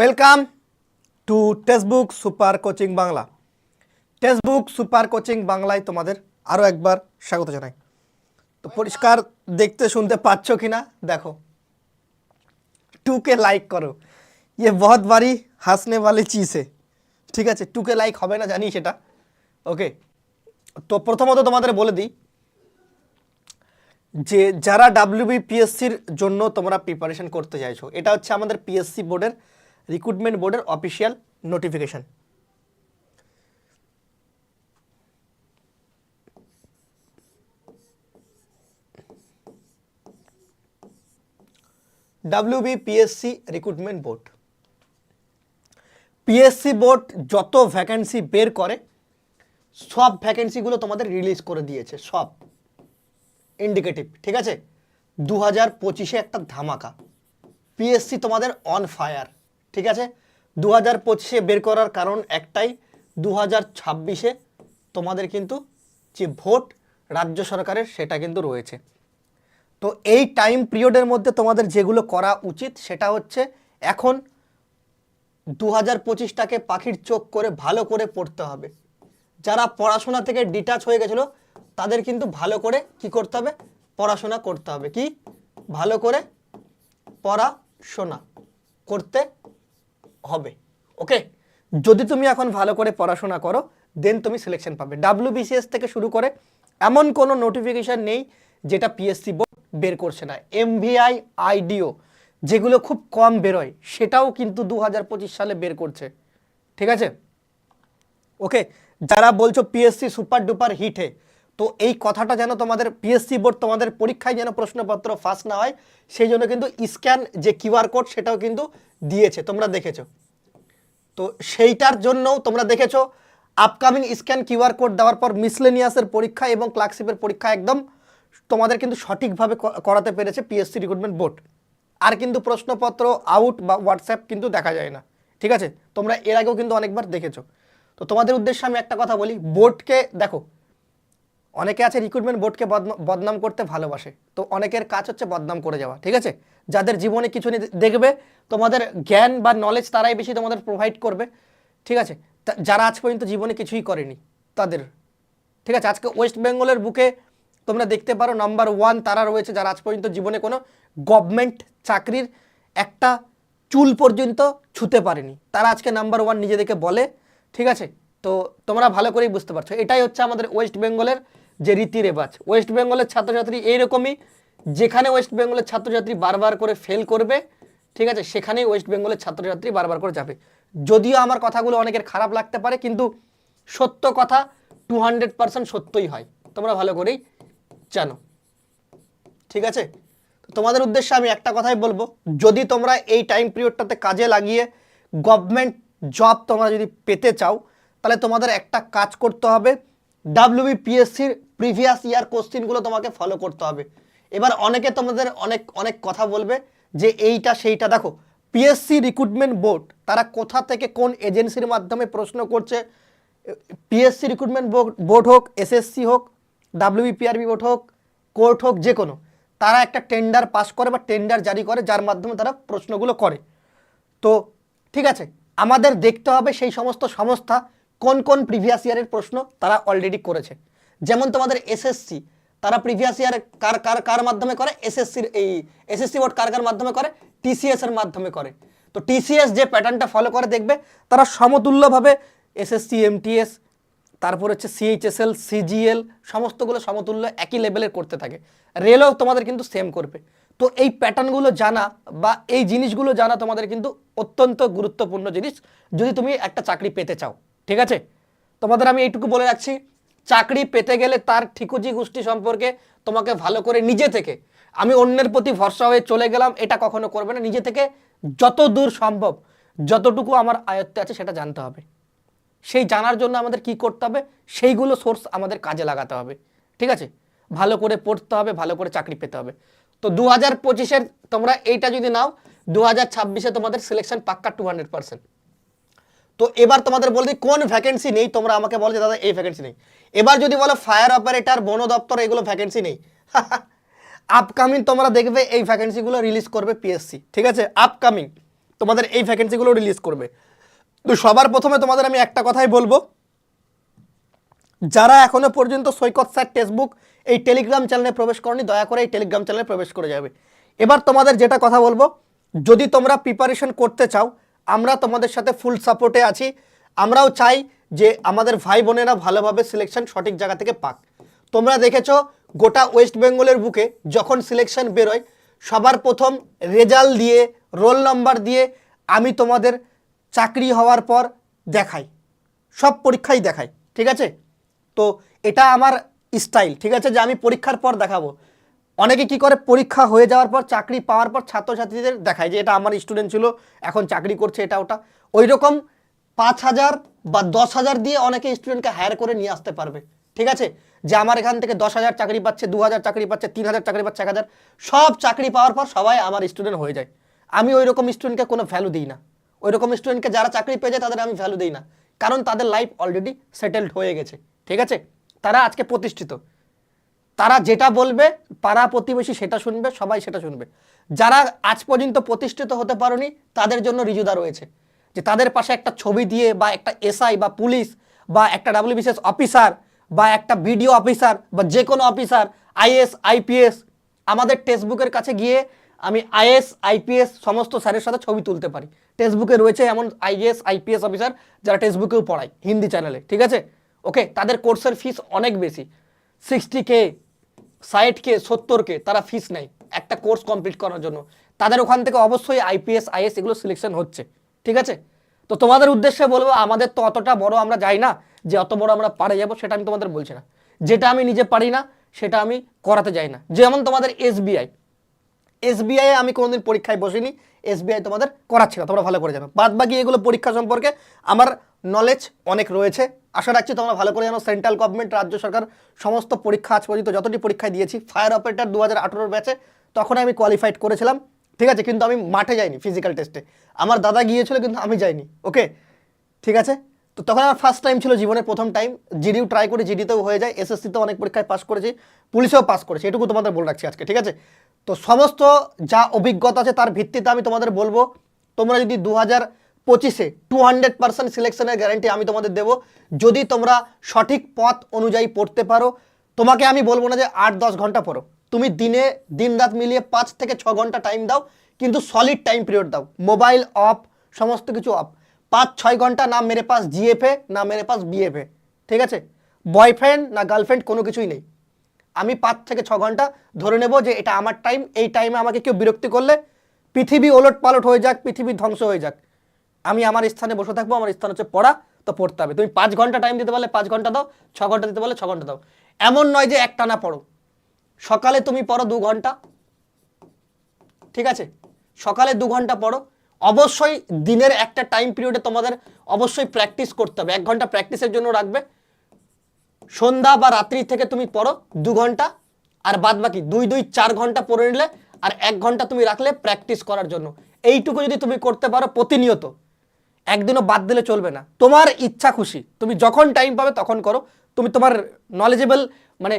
Welcome to textbook super coaching Bangla textbook super coaching বাংলায় তোমাদের আরও একবার স্বাগত জানাই। তো পরিষ্কার দেখতে শুনতে পাচ্ছ কি না দেখো টুকে লাইক করো। ইয়ে বহত বারি হাসনে বালি চিজে ঠিক আছে টুকে লাইক হবে না জানি সেটা। ওকে তো প্রথমত তোমাদের বলে দিই যে যারা ডাব্লিউবিপিএসসির জন্য তোমরা প্রিপারেশন করতে চাইছো এটা হচ্ছে আমাদের পিএসসি বোর্ডের রিক্রুটমেন্ট বোর্ডের official notification. WBPSC recruitment board. PSC board যত ভ্যাকেন্সি বের করে, সব ভ্যাকেন্সিগুলো তোমাদের রিলিজ করে দিয়েছে, সব। ইন্ডিকেটিভ ঠিক আছে? দু হাজার পঁচিশে একটা ধামাকা। পিএসসি তোমাদের অন ফায়ার ঠিক আছে? দু হাজার পঁচিশে বের করার কারণ একটাই দু হাজার ছাব্বিশে তোমাদের কিন্তু যে ভোট রাজ্য সরকারের সেটা কিন্তু রয়েছে। তো এই টাইম পিরিয়ডের মধ্যে তোমাদের যেগুলো করা উচিত সেটা হচ্ছে এখন দু হাজার পঁচিশটাকে পাখির চোখ করে ভালো করে পড়তে হবে। যারা পড়াশোনা থেকে ডিটাচ হয়ে গেছিল, তাদের কিন্তু ভালো করে কি করতে হবে? পড়াশোনা করতে হবে। কি? ভালো করে পড়াশোনা করতে হবে ওকে যদি তুমি এখন ভালো করে পড়াশোনা করো দেন তুমি সিলেকশন পাবে। ডাব্লিউবিসিএস থেকে শুরু করে এমন কোনো নোটিফিকেশান নেই যেটা পিএসসি বোর্ড বের করছে না। এমভিআই আইডিও যেগুলো খুব কম বেরোয়, সেটাও কিন্তু দু হাজার পঁচিশ সালে বের করছে। ঠিক আছে? ওকে যারা বলছো পিএসসি সুপার ডুপার হিট তো এই কথাটা যেন তোমাদের পিএসসি বোর্ড তোমাদের পরীক্ষায় যেন প্রশ্নপত্র ফাঁস না হয়, সেই জন্য কিন্তু স্ক্যান যে কিউআর কোড সেটাও কিন্তু দিয়েছে, তোমরা দেখেছ। তো সেইটার জন্যও তোমরা দেখেছ আপকামিং স্ক্যান কিউআর কোড দেওয়ার পর মিসলেনিয়াসের পরীক্ষা এবং ক্লার্কশিপের পরীক্ষা একদম তোমাদের কিন্তু সঠিকভাবে করাতে পেরেছে পিএসসি রিক্রুটমেন্ট বোর্ড আর কিন্তু প্রশ্নপত্র আউট বা হোয়াটসঅ্যাপ কিন্তু দেখা যায় না। ঠিক আছে? তোমরা এর আগেও কিন্তু অনেকবার দেখেছ। তো তোমাদের উদ্দেশ্যে আমি একটা কথা বলি বোর্ডকে দেখো অনেকে আছে রিক্রুটমেন্ট বোর্ডকে বদনা- বদনাম করতে ভালোবাসে। তো অনেকের কাজ হচ্ছে বদনাম করে যাওয়া, ঠিক আছে? যাদের জীবনে কিছু দেখবে, তোমাদের জ্ঞান বা নলেজ তারাই বেশি তোমাদের প্রোভাইড করবে, ঠিক আছে? যারা আজ পর্যন্ত জীবনে কিছুই করেনি, তাদের, ঠিক আছে? আজকে ওয়েস্ট বেঙ্গলের বুকে তোমরা দেখতে পারো নাম্বার ওয়ান তারা রয়েছে যারা আজ পর্যন্ত জীবনে কোনো গভর্নমেন্ট চাকরির একটা চুল পর্যন্ত ছুতে পারেনি। তারা আজকে নাম্বার ওয়ান নিজেদেরকে বলে, ঠিক আছে? তো তোমরা ভালো করেই বুঝতে পারছ। এটাই হচ্ছে আমাদের ওয়েস্ট বেঙ্গলের যে রীতি রেবাজ ওয়েস্ট বেঙ্গলের ছাত্রছাত্রী এইরকমই, যেখানে ওয়েস্ট বেঙ্গলের ছাত্রছাত্রী বারবার করে ফেল করবে, ঠিক আছে, সেখানেই ওয়েস্ট বেঙ্গলের ছাত্রছাত্রী বারবার করে যাবে যদিও আমার কথাগুলো অনেকের খারাপ লাগতে পারে, কিন্তু সত্য কথা টু হান্ড্রেড সত্যই হয়। তোমরা ভালো করেই জানো। ঠিক আছে? তোমাদের উদ্দেশ্যে আমি একটা কথাই বলব, যদি তোমরা এই টাইম পিরিয়ডটাতে কাজে লাগিয়ে গভর্নমেন্ট জব তোমরা যদি পেতে চাও, তাহলে তোমাদের একটা কাজ করতে হবে ডাব্লিউবিপিএসসির প্রিভিয়াস ইয়ার কোশ্চিনগুলো তোমাকে ফলো করতে হবে। এবার অনেকে তোমাদের অনেক অনেক কথা বলবে যে এইটা সেইটা। দেখো পিএসসি রিক্রুটমেন্ট বোর্ড তারা কোথা থেকে কোন এজেন্সির মাধ্যমে প্রশ্ন করছে? পিএসসি রিক্রুটমেন্ট বোর্ড হোক এসএসসি হোক ডাব্লিউবিপিআরবি বোর্ড হোক কোর্ট হোক, যে কোনো। তারা একটা টেন্ডার পাস করে বা টেন্ডার জারি করে, যার মাধ্যমে তারা প্রশ্নগুলো করে। তো ঠিক আছে, আমাদের দেখতে হবে সেই সমস্ত সংস্থা কোন কোন প্রিভিয়াস ইয়ারের প্রশ্ন তারা অলরেডি করেছে। যেমন তোমাদের এসএসসি তারা প্রিভিয়াস ইয়ার কার কার কার মাধ্যমে করে? এসএসসির এই এসএসসি বোর্ড কার কার মাধ্যমে করে? টিসিএস এর মাধ্যমে করে। তো টিসিএস যে প্যাটার্নটা ফলো করে দেখবে, তারা সমতুল্যভাবে এসএসসি এমটিএস তারপর হচ্ছে সিএইচএসএল সিজিএল সমস্তগুলো সমতুল্য একই লেভেলের করতে থাকে। রেলও তোমাদের কিন্তু সেম করবে। তো এই প্যাটার্নগুলো জানা বা এই জিনিসগুলো জানা তোমাদের কিন্তু অত্যন্ত গুরুত্বপূর্ণ জিনিস। যদি তুমি একটা চাকরি পেতে চাও, ঠিক আছে? তোমাদের আমি এইটুকু বলে রাখছি। চাকরি পেতে গেলে তার ঠিকুজি গোষ্ঠী সম্পর্কে তোমাকে ভালো করে নিজে থেকে, আমি অন্যের প্রতি ভরসা হয়ে চলে গেলাম, এটা কখনো করবে না, নিজে থেকে যত দূর সম্ভব, যতটুকু আমার আয়ত্তে আছে সেটা জানতে হবে। সেই জানার জন্য আমাদের কি করতে হবে? সেইগুলো সোর্স আমাদের কাজে লাগাতে হবে, ঠিক আছে? ভালো করে পড়তে হবে, ভালো করে চাকরি পেতে হবে। তো দু হাজার পঁচিশের তোমরা এইটা যদি নাও দু হাজার ছাব্বিশে তোমাদের সিলেকশন পাক্কা টু হান্ড্রেড পার্সেন্ট তো এবার তোমাদের বলে দিই, কোন ভ্যাকেন্সি নেই? তোমরা আমাকে বলো যে, দাদা, এই ভ্যাকেন্সি নেই। এবার যদি বলো ফায়ার অপারেটর বন দপ্তর, এগুলো ভ্যাকেন্সি নেই। আপকামিং তোমরা দেখবে এই ভ্যাকেন্সিগুলো রিলিজ করবে পিএসসি ঠিক আছে? আপকামিং তোমাদের এই ভ্যাকেন্সিগুলো রিলিজ করবে। তো সবার প্রথমে তোমাদের আমি একটা কথাই বলব। যারা এখনও পর্যন্ত সৈকত স্যার টেক্সটবুক এই টেলিগ্রাম চ্যানেলে প্রবেশ করনি, দয়া করে এই টেলিগ্রাম চ্যানেলে প্রবেশ করে যাবে। এবার তোমাদের যেটা কথা বলব, যদি তোমরা প্রিপারেশন করতে চাও আমরা তোমাদের সাথে ফুল সাপোর্টে আছি। আমরাও চাই যে আমাদের ভাই বোনেরা ভালোভাবে সিলেকশন সঠিক জায়গা থেকে পাক। তোমরা দেখেছ গোটা ওয়েস্ট বেঙ্গলের বুকে যখন সিলেকশন বেরোয়, সবার প্রথম রেজাল্ট দিয়ে রোল নাম্বার দিয়ে আমি তোমাদের চাকরি হওয়ার পর দেখাই। সব পরীক্ষাই দেখাই, ঠিক আছে? তো এটা আমার স্টাইল ঠিক আছে? যে আমি পরীক্ষার পর দেখাবো। অনেকে কি করে? পরীক্ষা হয়ে যাওয়ার পর, চাকরি পাওয়ার পর ছাত্রছাত্রীদের দেখায় যে এটা আমার স্টুডেন্ট ছিল, এখন চাকরি করছে, এটা ওটা। ওই রকম পাঁচ হাজার বা দশ হাজার দিয়ে অনেকে স্টুডেন্টকে হায়ার করে নিয়ে আসতে পারবে। ঠিক আছে? যে আমার এখান থেকে দশ হাজার চাকরি পাচ্ছে, দু হাজার চাকরি পাচ্ছে, তিন হাজার চাকরি পাচ্ছে, এক হাজার, সব চাকরি পাওয়ার পর সবাই আমার স্টুডেন্ট হয়ে যায়। আমি ওই রকম স্টুডেন্টকে কোনো ভ্যালু দিই না। ওই রকম স্টুডেন্টকে যারা চাকরি পেয়ে যায়, তাদের আমি ভ্যালু দিই না। কারণ তাদের লাইফ অলরেডি সেটেলড হয়ে গেছে। ঠিক আছে? তারা আজকে প্রতিষ্ঠিত। তারা যেটা বলবে, পাড়া প্রতিবেশী সেটা শুনবে, সবাই সেটা শুনবে। যারা আজ পর্যন্ত প্রতিষ্ঠিত হতে পারেনি, তাদের জন্য রিজুদা রয়েছে। যে তাদের পাশে একটা ছবি দিয়ে বা একটা এসআই বা পুলিশ বা একটা ডাব্লিউবিসিএস অফিসার বা একটা বিডিও অফিসার বা যে কোনো অফিসার, আইএস, আইপিএস, আমাদের টেক্সটবুকের কাছে গিয়ে আমি আইএস, আইপিএস সমস্ত স্যারের সাথে ছবি তুলতে পারি। টেক্সটবুকে রয়েছে এমন আইএস, আইপিএস অফিসার যারা টেক্সটবুকেও পড়ায়, হিন্দি চ্যানেলে, ঠিক আছে? ওকে, তাদের কোর্সের ফিস অনেক বেশি। সিক্সটি কে ষাট কে সত্তর কে তারা ফিস নেয় একটা কোর্স কমপ্লিট করার জন্য। তাদের ওখান থেকে অবশ্যই আইপিএস আইএস এগুলো সিলেকশন হচ্ছে, ঠিক আছে? তো তোমাদের উদ্দেশ্যে বলব, আমাদের তো অতটা বড় আমরা যাই না, যে অত বড় আমরা পারে যাব সেটা আমি তোমাদের বলছি না। যেটা আমি নিজে পারি না, সেটা আমি করাতে যাই না। যেমন তোমাদের এসবিআই এসবিআই আমি কোনোদিন পরীক্ষায় বসিনি এসবিআই তোমাদের করাচ্ছি না, তোমরা ভালো করে জানো। বাদ বাকি এগুলো পরীক্ষা সম্পর্কে আমার নলেজ অনেক রয়েছে। আশা রাখছি তোমরা ভালো করে জানো সেন্ট্রাল গভর্নমেন্ট রাজ্য সরকার, সমস্ত পরীক্ষা আজ পর্যন্ত যতটি পরীক্ষায় দিয়েছি ফায়ার অপারেটার দু হাজার ব্যাচে তখন আমি কোয়ালিফাইড করেছিলাম। ঠিক আছে, কিন্তু আমি মাঠে যাইনি ফিজিক্যাল টেস্টে আমার দাদা গিয়েছিল, কিন্তু আমি যাইনি। ওকে ঠিক আছে? তো তখন আমার ফার্স্ট টাইম ছিল জীবনের প্রথম টাইম জিডিও ট্রাই করে জিডিতেও হয়ে যায়। এসএসসিতেও অনেক পরীক্ষায় পাস করেছি। পুলিশেও পাস করেছি। এটুকু তোমাদের বলে রাখছি আজকে, ঠিক আছে? তো সমস্ত যা অভিজ্ঞতা আছে, তার ভিত্তিতে আমি তোমাদের বলব। তোমরা যদি দু হাজার পঁচিশে টু হান্ড্রেড পার্সেন্ট সিলেকশনের গ্যারান্টি আমি তোমাদের দেবো। যদি তোমরা সঠিক পথ অনুযায়ী পড়তে পারো, তোমাকে আমি বলব না যে আট, দশ ঘণ্টা পড়ো। তুমি দিনে, দিন রাত মিলিয়ে পাঁচ থেকে ছ ঘণ্টা টাইম দাও, কিন্তু সলিড টাইম পিরিয়ড দাও। মোবাইল অফ সমস্ত কিছু অফ পাঁচ, ছয় ঘণ্টা না মেরে পাস জিএফএ না মেরে পাস বিএফএ ঠিক আছে? বয়ফ্রেন্ড না গার্লফ্রেন্ড কোনো কিছুই নেই। আমি পাঁচ থেকে ছ ঘণ্টা ধরে নেব যে এটা আমার টাইম এই টাইমে আমাকে কেউ বিরক্তি করলে পৃথিবী ওলট পালট হয়ে যাক, পৃথিবী ধ্বংস হয়ে যাক। আমি আমার স্থানে বসে থাকব, আমার স্থান হচ্ছে পড়া, তো পড়তে হবে। তুমি পাঁচ ঘণ্টা টাইম দিতে পারলে পাঁচ ঘণ্টা দাও, ছ ঘণ্টা দিতে পারলে ছ ঘণ্টা দাও। এমন নয় যে একটানা পড়ো। সকালে তুমি পড়ো দু ঘণ্টা। ঠিক আছে? সকালে দু ঘণ্টা পড়ো। অবশ্যই দিনের একটা টাইম পিরিয়ডে তোমাদের অবশ্যই প্র্যাকটিস করতে হবে। এক ঘণ্টা প্র্যাকটিসের জন্য রাখবে। সন্ধ্যা বা রাত্রি থেকে তুমি পড়ো দু ঘণ্টা, আর বাদ বাকি দুই দুই, চার ঘণ্টা পড়ে নিলে, আর এক ঘণ্টা তুমি রাখলে প্র্যাকটিস করার জন্য। এইটুকু যদি তুমি করতে পারো প্রতিনিয়ত। একদিনও বাদ দিলে চলবে না। তোমার ইচ্ছা খুশি, তুমি যখন টাইম পাবে তখন করো। তুমি তোমার নলেজেবল মানে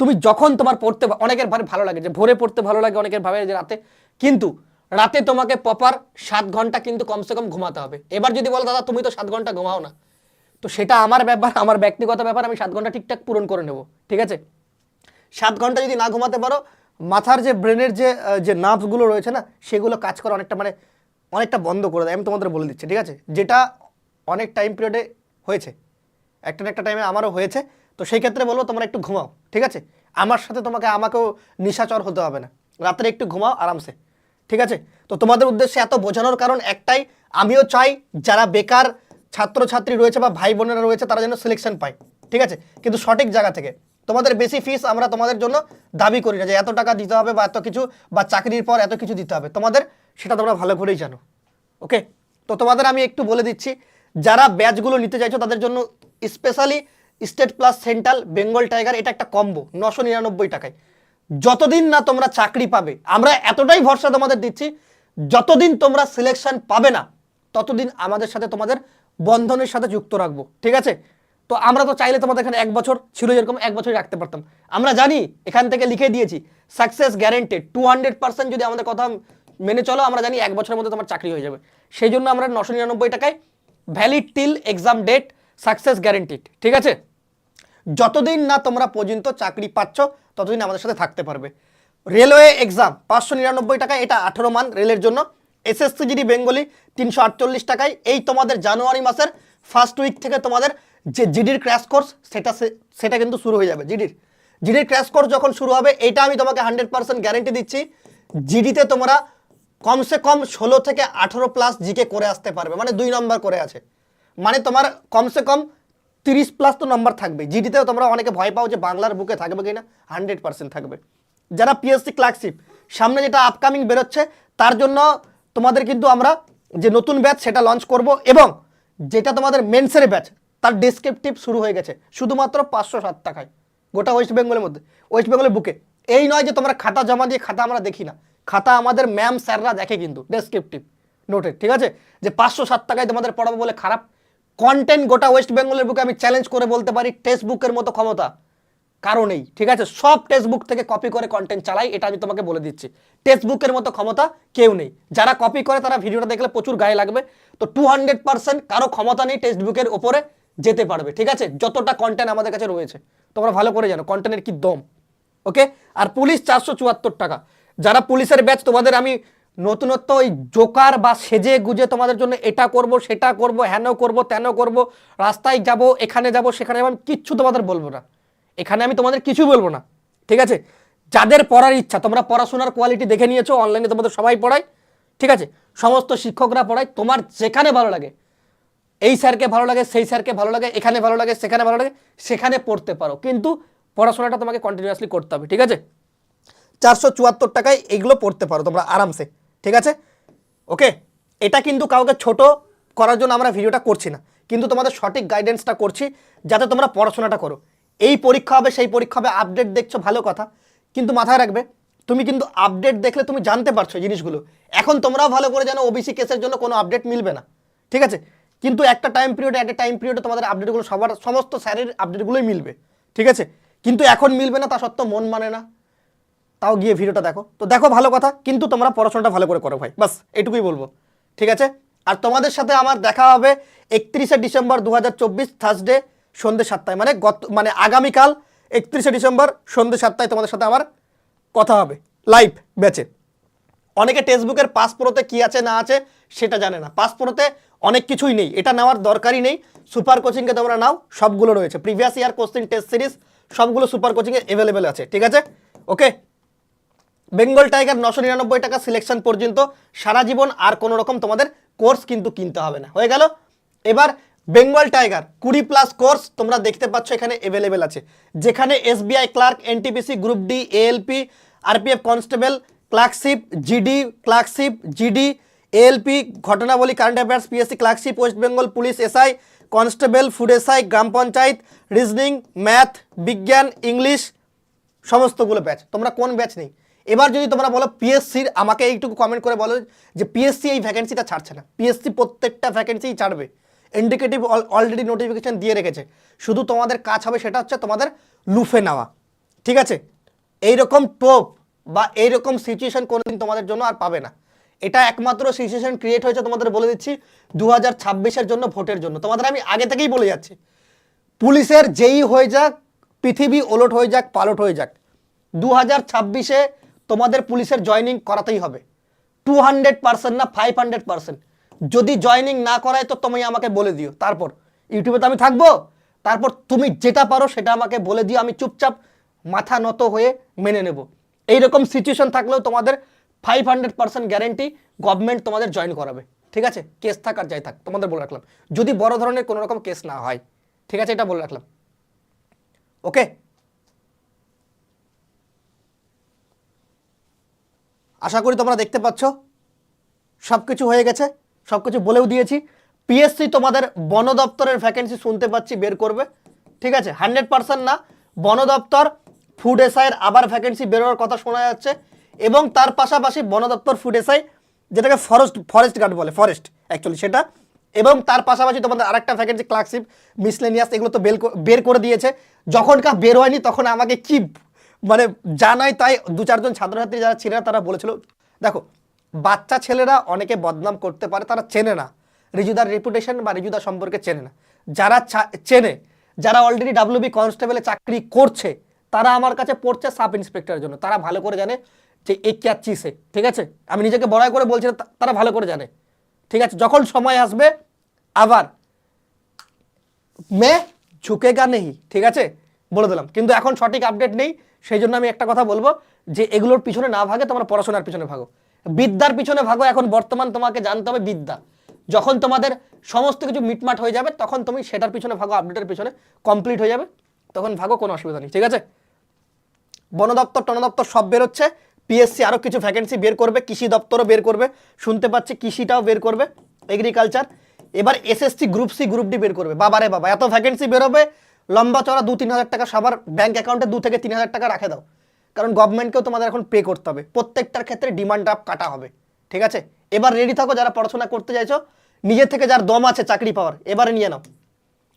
তুমি যখন তোমার পড়তে অনেকের ভাবে ভালো লাগে, যে ভোরে পড়তে ভালো লাগে, অনেকের ভাবে যে রাতে। কিন্তু রাতে তোমাকে প্রপার সাত ঘণ্টা কিন্তু কমসে কম ঘুমাতে হবে। এবার যদি বলো, দাদা, তুমি তো সাত ঘণ্টা ঘুমাও না। তো সেটা আমার ব্যাপার, আমার ব্যক্তিগত ব্যাপার, আমি সাত ঘণ্টা ঠিকঠাক পূরণ করে নেব, ঠিক আছে? সাত ঘণ্টা যদি না ঘুমাতে পারো, মাথার যে ব্রেনের যে যে নার্ভসগুলো রয়েছে না, সেগুলো কাজ করা অনেকটা মানে অনেকটা বন্ধ করে দেয়, আমি তোমাদের বলে দিচ্ছি, ঠিক আছে? যেটা অনেক টাইম পিরিয়ডে হয়েছে, একটা না একটা টাইমে আমারও হয়েছে, তো সেই ক্ষেত্রে বলব তোমরা একটু ঘুমাও, ঠিক আছে? আমার সাথে তোমাকে, আমাকেও নিশাচর হতে হবে না, রাত্রে একটু ঘুমাও আরামসে, ঠিক আছে? তো তোমাদের উদ্দেশ্যে এত বোঝানোর কারণ একটাই, আমিও চাই যারা বেকার ছাত্রছাত্রী রয়েছে বা ভাই বোনেরা রয়েছে, তারা যেন সিলেকশন পায়, ঠিক আছে? কিন্তু সঠিক জায়গা থেকে। তোমাদের বেশি ফিস আমরা তোমাদের জন্য দাবি করি না যে এত টাকা দিতে হবে বা এত কিছু বা চাকরির পর এত কিছু দিতে হবে। তোমাদের সেটা তোমরা ভালো করেই জানো। ওকে তো তোমাদের আমি একটু বলে দিচ্ছি, যারা ব্যাচগুলো নিতে চাইছো তাদের জন্য specially state plus central Bengal tiger এটা একটা কম্বো নশো নিরানব্বই টাকায়। যতদিন না তোমরা চাকরি পাবে, আমরা এতটাই ভরসা তোমাদের দিচ্ছি, যতদিন তোমরা সিলেকশন পাবে না, ততদিন আমাদের সাথে তোমাদের বন্ধনের সাথে যুক্ত রাখব। ঠিক আছে? তো আমরা তো চাইলে তোমাদের এখানে এক বছর ছিল যেরকম, এক বছরই রাখতে পারতাম। আমরা জানি, এখান থেকে লিখে দিয়েছি success guaranteed two hundred percent যদি আমাদের কথা মেনে চলো, আমরা জানি এক বছরের মধ্যে তোমার চাকরি হয়ে যাবে। সেই জন্য আমরা নশো নিরানব্বই টাকায় valid till exam date success guaranteed ঠিক আছে? যতদিন না তোমরা পর্যন্ত চাকরি পাচ্ছ, ততদিন আমাদের সাথে থাকতে পারবে। রেলওয়ে এক্সাম পাঁচশো নিরানব্বই টাকা এটা আঠেরো মান রেলের জন্য। এসএসসি জিডি বেঙ্গলি তিনশো আটচল্লিশ টাকায়। এই তোমাদের জানুয়ারি মাসের ফার্স্ট উইক থেকে তোমাদের যে জিডির ক্র্যাশ কোর্স সেটা সেটা কিন্তু শুরু হয়ে যাবে, জিডির। জিডির ক্র্যাশ কোর্স যখন শুরু হবে, এটা আমি তোমাকে হান্ড্রেড পার্সেন্ট গ্যারেন্টি দিচ্ছি, জিডিতে তোমরা কমসে কম ষোলো থেকে আঠেরো প্লাস জিকে করে আসতে পারবে মানে দুই নম্বর করে আছে। মানে তোমার কমসে কম তিরিশ প্লাস তো নম্বর থাকবে জিডিতেও তোমরা অনেকে ভয় পাও যে বাংলার বুকে থাকবে কিনা হান্ড্রেড পার্সেন্ট থাকবে। যারা পিএসসি ক্লার্কশিপ সামনে যেটা আপকামিং বেরোচ্ছে, তার জন্য তোমাদের কিন্তু আমরা যে নতুন ব্যাচ সেটা লঞ্চ করব এবং যেটা তোমাদের মেন্সের ব্যাচ তার ডেসক্রিপটিভ শুরু হয়ে গেছে। শুধুমাত্র পাঁচশো সাত টাকায়। গোটা ওয়েস্ট বেঙ্গলের মধ্যে। ওয়েস্ট বেঙ্গলের বুকে। এই নয় যে তোমরা খাতা জমা দিয়ে খাতা আমরা দেখি না। খাতা আমাদের ম্যাম স্যাররা দেখে কিন্তু ডেসক্রিপটিভ নোটেড ঠিক আছে? যে পাঁচশো সাত টাকায় তোমাদের পড়াবো বলে খারাপ। কন্টেন্ট গোটা ওয়েস্ট বেঙ্গলের বুকে আমি চ্যালেঞ্জ করে বলতে পারি টেক্সট বুকের মতো ক্ষমতা কারণেই, ঠিক আছে? সব টেক্সট বুক থেকে কপি করে কন্টেন্ট চালাই, এটা আমি তোমাকে বলে দিচ্ছি। টেক্সট বুকের মতো ক্ষমতা কেউ নেই। যারা কপি করে তারা ভিডিওটা দেখলে প্রচুর গায়ে লাগবে। তো টু হান্ড্রেড পার্সেন্ট কারও ক্ষমতা নেই টেক্সট বুকের ওপরে। যেতে পারবে, ঠিক আছে? যতটা কন্টেন্ট আমাদের কাছে রয়েছে। তোমরা ভালো করে জানো কন্টেন্টের কি দম ওকে আর পুলিশ চারশো চুয়াত্তর টাকা। যারা পুলিশের ব্যাচ তোমাদের আমি নতুনত্ব ওই জোকার বা সেজে গুজে তোমাদের জন্য এটা করব, সেটা করব, হেন করব, তেন করব, রাস্তায় যাব, এখানে যাব, সেখানে যাব, আমি কিচ্ছু তোমাদের বলব না। এখানে আমি তোমাদের কিছু বলব না, ঠিক আছে? যাদের পড়ার ইচ্ছা, তোমরা পড়াশোনার কোয়ালিটি দেখে নিয়েছো অনলাইনে তোমাদের সবাই পড়ায়, ঠিক আছে? সমস্ত শিক্ষকরা পড়ায়, তোমার যেখানে ভালো লাগে এই স্যারকে ভালো লাগে, সেই স্যারকে ভালো লাগে, এখানে ভালো লাগে, সেখানে ভালো লাগে, সেখানে পড়তে পারো। কিন্তু পড়াশোনাটা তোমাকে কন্টিনিউয়াসলি করতে হবে, ঠিক আছে? চারশো চুয়াত্তর টাকায় এগুলো পড়তে পারো তোমরা আরামসে, ঠিক আছে? ওকে এটা কিন্তু কাউকে ছোট করার জন্য আমরা ভিডিওটা করছি না, কিন্তু তোমাদের সঠিক গাইডেন্সটা করছি, যাতে তোমরা পড়াশোনাটা করো। এই পরীক্ষা হবে, সেই পরীক্ষা হবে আপডেট দেখছ, ভালো কথা। কিন্তু মাথায় রাখবে, তুমি কিন্তু আপডেট দেখলে তুমি জানতে পারছ জিনিসগুলো। এখন তোমরাও ভালো করে জানো ওবিসি কেসের জন্য কোনো আপডেট মিলবে না, ঠিক আছে? কিন্তু একটা টাইম পিরিয়ডে একটা টাইম পিরিয়ডে তোমাদের আপডেটগুলো সবার, সমস্ত স্যারের আপডেটগুলোই মিলবে, ঠিক আছে? কিন্তু এখন মিলবে না, তা সত্ত্বেও মন মানে না। তাও গিয়ে ভিডিওটা দেখো। তো দেখো ভালো কথা, কিন্তু তোমরা পড়াশোনাটা ভালো করে করো ভাই, বাস, এটুকুই বলব, ঠিক আছে? আর তোমাদের সাথে আমার দেখা হবে একত্রিশে ডিসেম্বর দু হাজার চব্বিশ থার্সডে সন্ধ্যে সাতটায় মানে গত মানে আগামীকাল একত্রিশে ডিসেম্বর, সন্ধ্যে সাতটায় তোমাদের সাথে আমার কথা হবে লাইভ ব্যাচে অনেকে টেক্সটবুকের পাসপোর্টে কি আছে, না আছে, সেটা জানে না। পাসপোর্টে অনেক কিছুই নেই। এটা নেওয়ার দরকারই নেই। সুপার কোচিংকে তোমরা নাও, সবগুলো রয়েছে। Previous year question test series সবগুলো সুপার কোচিংয়ে অ্যাভেলেবেল আছে, ঠিক আছে? ওকে বেঙ্গল টাইগার নশো নিরানব্বই টাকা সিলেকশন পর্যন্ত সারা জীবন আর কোনো রকম তোমাদের কোর্স কিন্তু কিনতে হবে না। হয়ে গেল? এবার বেঙ্গল টাইগার কুড়ি প্লাস কোর্স তোমরা দেখতে পাচ্ছ এখানে অ্যাভেলেবেল আছে। যেখানে SBI clerk NTPC group D ALP RPF constable clerkship GD clerkship GD ALP ঘটনাবলী current affairs PSC clerkship west Bengal police SI constable food SI গ্রাম পঞ্চায়েত রিজনিং ম্যাথ বিজ্ঞান ইংলিশ সমস্তগুলো batch তোমরা কোন ব্যাচ নেই? এবার যদি তোমরা বলো পিএসসির আমাকে এইটুকু কমেন্ট করে বলো যে পিএসসি এই ভ্যাকেন্সিটা ছাড়ছে না। পিএসসি প্রত্যেকটা ভ্যাকেন্সিই ছাড়বে। ইন্ডিকেটিভ অলরেডি নোটিফিকেশন দিয়ে রেখেছে। শুধু তোমাদের কাজ হবে সেটা হচ্ছে তোমাদের লুফে নেওয়া। ঠিক আছে? এইরকম টোপ বা এইরকম সিচুয়েশন কোনোদিন তোমাদের জন্য আর পাবে না। এটা একমাত্র সিচুয়েশন ক্রিয়েট হয়েছে তোমাদের বলে দিচ্ছি দু হাজার জন্য ভোটের জন্য। তোমাদের আমি আগে থেকেই বলে যাচ্ছি। পুলিশের যেই হয়ে যাক, পৃথিবী ওলট হয়ে যাক, পালট হয়ে যাক দু হাজার ছাব্বিশে তোমাদের পুলিশের জয়নিং করাতেই হবে। টু হান্ড্রেড পার্সেন্ট না ফাইভ হান্ড্রেড পার্সেন্ট। যদি জয়নিং না করায় তো তুমি আমাকে বলে দিও। তারপর, ইউটিউবে তো আমি থাকব। তারপর তুমি যেটা পারো সেটা আমাকে বলে দিও। আমি চুপচাপ মাথা নত হয়ে মেনে নেব। এইরকম সিচুয়েশন থাকলেও তোমাদের five hundred percent guarantee government তোমাদের জয়েন করাবে। ঠিক আছে? কেস থাক আর যাই থাক, তোমাদের বলে রাখলাম। যদি বড় ধরনের কোনো রকম কেস না হয়, ঠিক আছে? এটা বলে রাখলাম। ওকে আশা করি তোমরা দেখতে পাচ্ছ। সব কিছু হয়ে গেছে সব কিছু বলেও দিয়েছি। পিএসসি তোমাদের বন দপ্তরের ভ্যাকেন্সি শুনতে পাচ্ছি, বের করবে। ঠিক আছে? হান্ড্রেড পার্সেন্ট না, বন দপ্তর ফুড এসআইয়ের আবার ভ্যাকেন্সি বেরোবার কথা শোনা যাচ্ছে। এবং তার পাশাপাশি বন দপ্তর ফুড যেটাকে ফরেস্ট ফরেস্ট গার্ড বলে ফরেস্ট অ্যাকচুয়ালি সেটা। এবং তার পাশাপাশি তোমাদের আরেকটা ভ্যাকেন্সি ক্লার্কশিপ মিসলেনিয়াস এগুলো তো বের বের করে দিয়েছে। যখন কা বের হয়নি, তখন আমাকে কি মানে জানাই তাই দু চারজন ছাত্রছাত্রী যারা ছিলেন তারা বলেছিল, দেখো, বাচ্চা ছেলেরা অনেকে বদনাম করতে পারে, তারা চেনে না। রিজুদার রেপুটেশন বা রিজুদার সম্পর্কে চেনে না। যারা চেনে, যারা অলরেডি ডাব্লিউবি কনস্টেবলে চাকরি করছে, তারা আমার কাছে পড়ছে সাব ইন্সপেক্টরের জন্য। তারা ভালো করে জানে যে এ ক্যা চিসে ঠিক আছে? আমি নিজেকে বড়াই করে বলছি তারা ভালো করে জানে। ঠিক আছে? যখন সময় আসবে, আবার মে ঝুঁকেগা নেই, ঠিক আছে? বলে দিলাম। কিন্তু এখন সঠিক আপডেট নেই, সেই জন্য আমি একটা কথা বলব যে এগুলোর পিছনে না ভাগে তোমরা পড়াশোনার পিছনে ভাগো। বিদ্যার পিছনে ভাগো, এখন বর্তমান তোমাকে জানতে হবে বিদ্যা। যখন তোমাদের সমস্ত কিছু মিটমাট হয়ে যাবে, তখন তুমি সেটার পিছনে ভাগো আপডেটের পিছনে কমপ্লিট হয়ে যাবে, তখন ভাগো, কোনো অসুবিধা নেই, ঠিক আছে? বন দপ্তর, টন দপ্তর সব বেরোচ্ছে পিএসসি আরও কিছু ভ্যাকেন্সি বের করবে, কৃষি দপ্তরও বের করবে, শুনতে পাচ্ছি কৃষিটাও বের করবে এগ্রিকালচার এবার SSC group C group D বের করবে। বাবারে বাবা, এত ভ্যাকেন্সি বেরোবে, লম্বা চড়া দু তিন হাজার টাকা সবার ব্যাঙ্ক অ্যাকাউন্টে দু থেকে তিন হাজার টাকা রাখে দাও। কারণ গভর্নমেন্টকেও তোমাদের এখন পে করতে হবে। প্রত্যেকটার ক্ষেত্রে ডিমান্ড আপ কাটা হবে। ঠিক আছে? এবার রেডি থাকো, যারা পড়াশোনা করতে চাইছো নিজের থেকে যার দম আছে, চাকরি পাওয়ার, এবারে নিয়ে নাও।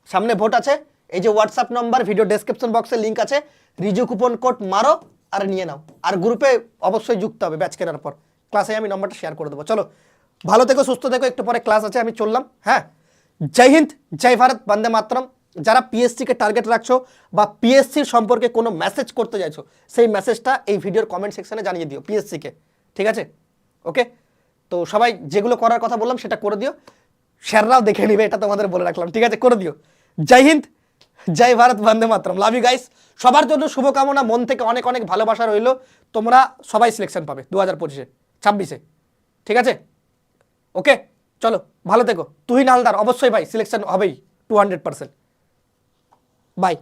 সামনে ভোট আছে, এই যে হোয়াটসঅ্যাপ নম্বর ভিডিও ডেসক্রিপশন বক্সে লিঙ্ক আছে, রিজু কুপন কোড মারো আর নিয়ে নাও। আর গ্রুপে অবশ্যই যুক্ত হবে ব্যাচ কেনার পর। ক্লাসে আমি নম্বরটা শেয়ার করে দেবো। চলো, ভালো থেকো, সুস্থ থেকো, একটু পরে ক্লাস আছে, আমি চললাম হ্যাঁ? জয় হিন্দ, জয় ভারত, বন্দে মাতরম। যারা পিএসসিকে টার্গেট রাখছো বা পিএসসির সম্পর্কে কোনো মেসেজ করতে চাইছো, সেই মেসেজটা এই ভিডিওর কমেন্ট সেকশনে জানিয়ে দিও পিএসসিকে ঠিক আছে? ওকে তো সবাই যেগুলো করার কথা বললাম, সেটা করে দিও। স্যাররাও দেখে নিবে, এটা তোমাদের বলে রাখলাম। ঠিক আছে? করে দিও। Jai Hind Jai Bharat, Vande Mataram. Love you guys সবার জন্য শুভকামনা, মন থেকে অনেক অনেক ভালোবাসা রইল। তোমরা সবাই সিলেকশন পাবে দু হাজার পঁচিশে, ছাব্বিশে। ঠিক আছে? ওকে চলো, ভালো থেকো। তুই নালদার অবশ্যই ভাই সিলেকশন হবেই টু হান্ড্রেড পার্সেন্ট বাই